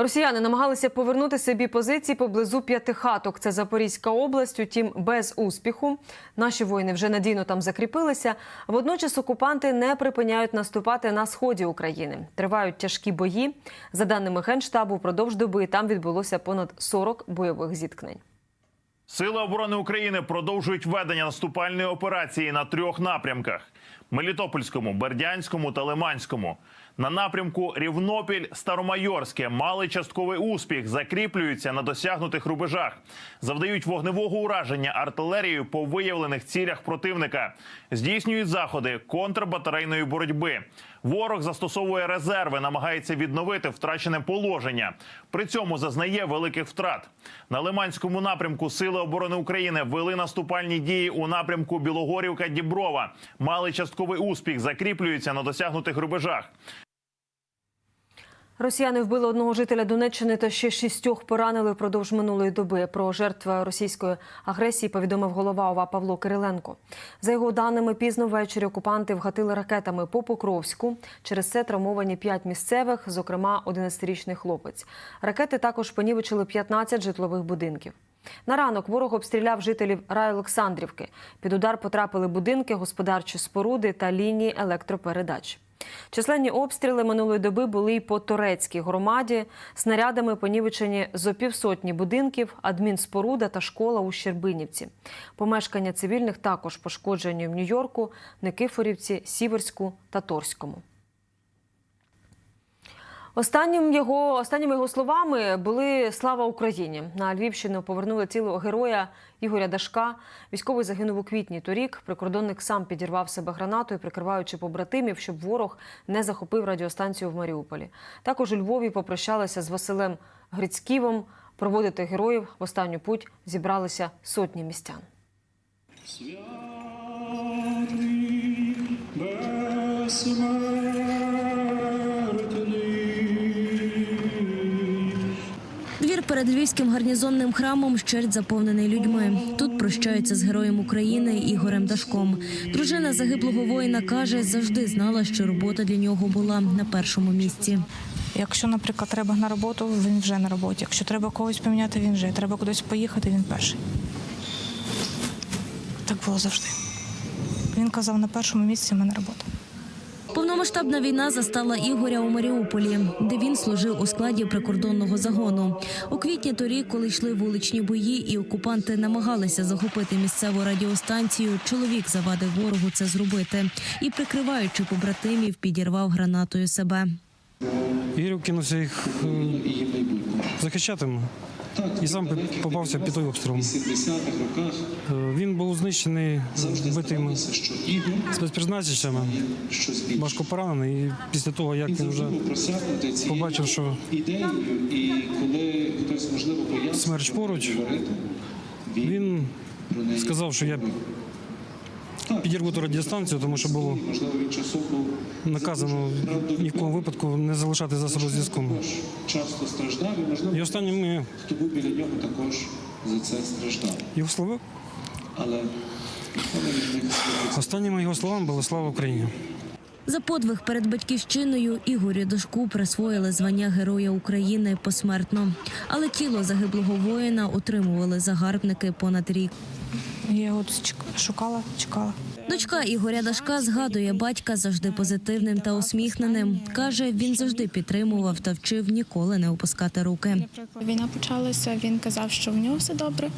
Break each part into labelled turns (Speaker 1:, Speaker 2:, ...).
Speaker 1: Росіяни намагалися повернути собі позиції поблизу п'ятихаток. Це Запорізька область, утім без успіху. Наші воїни вже надійно там закріпилися. Водночас окупанти не припиняють наступати на сході України. Тривають тяжкі бої. За даними генштабу, впродовж доби там відбулося понад 40 бойових зіткнень.
Speaker 2: Сили оборони України продовжують ведення наступальної операції на трьох напрямках: Мелітопольському, Бердянському та Лиманському. На напрямку Рівнопіль Старомайорське. Мали частковий успіх, закріплюються на досягнутих рубежах, завдають вогневого ураження артилерією по виявлених цілях противника, здійснюють заходи контрбатарейної боротьби. Ворог застосовує резерви, намагається відновити втрачене положення. При цьому зазнає великих втрат. На Лиманському напрямку Сили оборони України вели наступальні дії у напрямку Білогорівка Діброва. Мали частковий успіх, закріплюються на досягнутих рубежах.
Speaker 1: Росіяни вбили одного жителя Донеччини та ще шістьох поранили впродовж минулої доби. Про жертв російської агресії повідомив голова ОВА Павло Кириленко. За його даними, пізно ввечері окупанти вгатили ракетами по Покровську. Через це травмовані п'ять місцевих, зокрема 11-річний хлопець. Ракети також понівечили 15 житлових будинків. На ранок ворог обстріляв жителів Райолександрівки. Під удар потрапили будинки, господарчі споруди та лінії електропередач. Численні обстріли минулої доби були й по турецькій громаді. Снарядами понівечені зо півсотні будинків, адмінспоруда та школа у Щербинівці. Помешкання цивільних також пошкоджені в Нью-Йорку, Никифорівці, Сіверську та Торському. Останнім його останніми його словами були слава Україні. На Львівщину повернули тіло героя Ігоря Дашка. Військовий загинув у квітні. Торік прикордонник сам підірвав себе гранатою, прикриваючи побратимів, щоб ворог не захопив радіостанцію в Маріуполі. Також у Львові попрощалися з Василем Грицьківом. Проводити героїв в останню путь зібралися сотні містян.
Speaker 3: Святий,
Speaker 4: перед львівським гарнізонним храмом щерть заповнений людьми. Тут прощаються з героєм України Ігорем Дашком. Дружина загиблого воїна каже, завжди знала, що робота для нього була на першому місці.
Speaker 5: Якщо, наприклад, треба на роботу, він вже на роботі. Якщо треба когось поміняти, він вже. Треба кудись поїхати, він перший. Так було завжди. Він казав, на першому місці в мене робота.
Speaker 4: Повномасштабна війна застала Ігоря у Маріуполі, де він служив у складі прикордонного загону. У квітні торік, коли йшли вуличні бої, і окупанти намагалися захопити місцеву радіостанцію. Чоловік завадив ворогу це зробити і, прикриваючи побратимів, підірвав гранатою себе.
Speaker 6: Ігор кинувся їх е, захищатиме. І сам попався під той обстріл. Е, Він був знищений вбитими спецпризначеннями, важко поранений. І після того, як він вже побачив, що смерть поруч, він сказав, що я підірву ту радіостанцію, тому що було наказано в нікому випадку не залишати засоби зв'язку.
Speaker 3: часто страждав і, можливо,
Speaker 6: І останніми
Speaker 3: хто був біля нього також за це страждав.
Speaker 6: його слова,
Speaker 3: Але
Speaker 6: останніми його словами були слава Україні.
Speaker 4: За подвиг перед батьківщиною Ігорю Дашку присвоїли звання Героя України посмертно. Але тіло загиблого воїна утримували загарбники понад рік.
Speaker 5: Я його шукала, чекала.
Speaker 4: Дочка Ігоря Дашка згадує батька завжди позитивним та усміхненим. Каже, він завжди підтримував та вчив ніколи не опускати руки.
Speaker 7: Війна почалася. Він казав, що в нього все добре,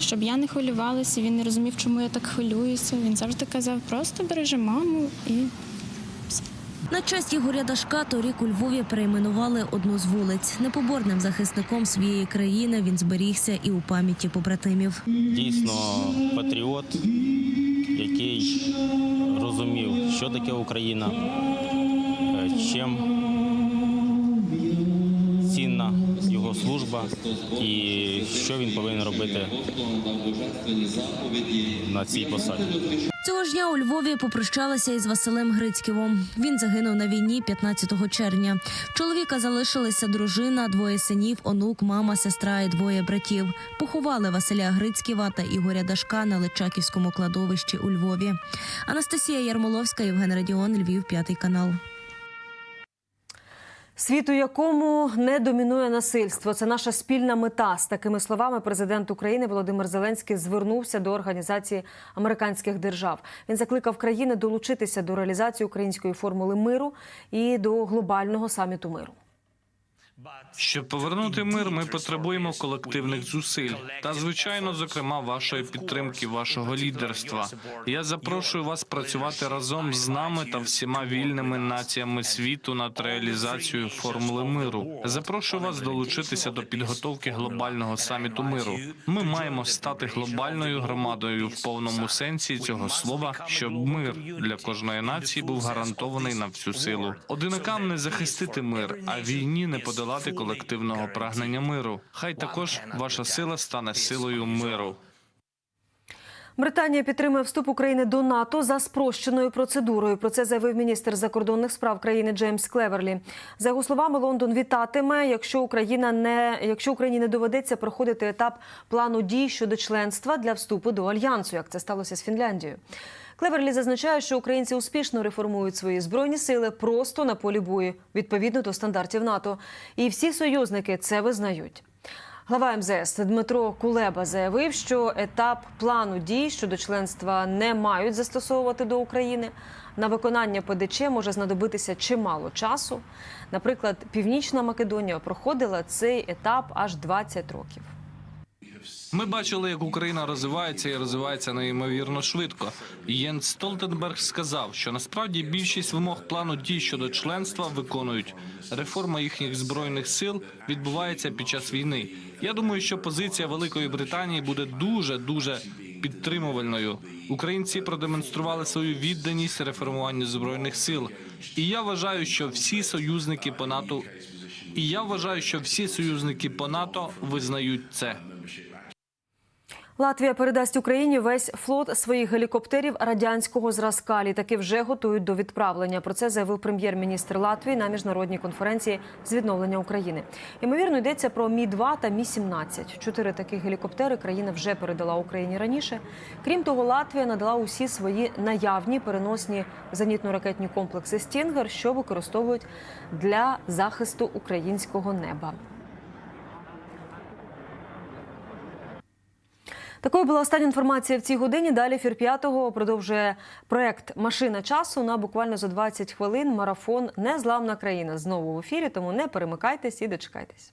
Speaker 7: щоб я не хвилювалася. Він не розумів, чому я так хвилююся. Він завжди казав, просто бережи маму і
Speaker 4: На честь Ігоря Дашка торік у Львові перейменували одну з вулиць. Непоборним захисником своєї країни він зберігся і у пам'яті побратимів.
Speaker 8: дійсно патріот, який розумів, що таке Україна, служба і що він повинен робити на цій посаді.
Speaker 4: Цього ж дня у Львові попрощалися із Василем Грицьківом. Він загинув на війні 15 червня. Чоловіка залишилися дружина, двоє синів, онук, мама, сестра і двоє братів. Поховали Василя Грицьківа та Ігоря Дашка на Личаківському кладовищі у Львові. Анастасія Ярмоловська, Євген Радіон, Львів, п'ятий канал.
Speaker 1: Світ, у якому не домінує насильство, це наша спільна мета. З такими словами президент України Володимир Зеленський звернувся до організації американських держав. Він закликав країни долучитися до реалізації української формули миру і до глобального саміту миру.
Speaker 9: Щоб повернути мир, ми потребуємо колективних зусиль та, звичайно, зокрема, вашої підтримки, вашого лідерства. Я запрошую вас працювати разом з нами та всіма вільними націями світу над реалізацією формули миру. Запрошую вас долучитися до підготовки глобального саміту миру. Ми маємо стати глобальною громадою в повному сенсі цього слова, щоб мир для кожної нації був гарантований на всю силу. Одинакам не захистити мир, а війні не подолати колективного прагнення миру. Хай також ваша сила стане силою миру.
Speaker 1: Британія підтримує вступ України до НАТО за спрощеною процедурою. Про це заявив міністр закордонних справ країни Джеймс Клеверлі. За його словами, Лондон вітатиме, якщо Україна не якщо Україні не доведеться проходити етап плану дій щодо членства для вступу до альянсу, як це сталося з Фінляндією. Клеверлі зазначає, що українці успішно реформують свої збройні сили просто на полі бою відповідно до стандартів НАТО. І всі союзники це визнають. Глава МЗС Дмитро Кулеба заявив, що етап плану дій щодо членства не мають застосовувати до України. На виконання ПДЧ може знадобитися чимало часу. Наприклад, Північна Македонія проходила цей етап аж 20 років.
Speaker 9: Ми бачили, як Україна розвивається і розвивається неймовірно швидко. Єнс Столтенберг сказав, що насправді більшість вимог плану дій щодо членства виконують. Реформа їхніх збройних сил відбувається під час війни. Я думаю, що позиція Великої Британії буде дуже дуже підтримувальною. Українці продемонстрували свою відданість реформуванню збройних сил. І я вважаю, що всі союзники по НАТО і я вважаю, що всі союзники по НАТО визнають це.
Speaker 1: Латвія передасть Україні весь флот своїх гелікоптерів радянського зразка. Літаки вже готують до відправлення. Про це заявив прем'єр-міністр Латвії на міжнародній конференції з відновлення України. Ймовірно, йдеться про Мі 2 та Мі 17 Чотири таких гелікоптери країна вже передала Україні раніше. Крім того, Латвія надала усі свої наявні переносні зенітно-ракетні комплекси Стінгер, що використовують для захисту українського неба. Такою була остання інформація в цій годині. Далі фір п'ятого продовжує проект Машина часу на буквально за 20 хвилин. Марафон Незламна країна знову в ефірі. Тому не перемикайтесь і дочекайтесь.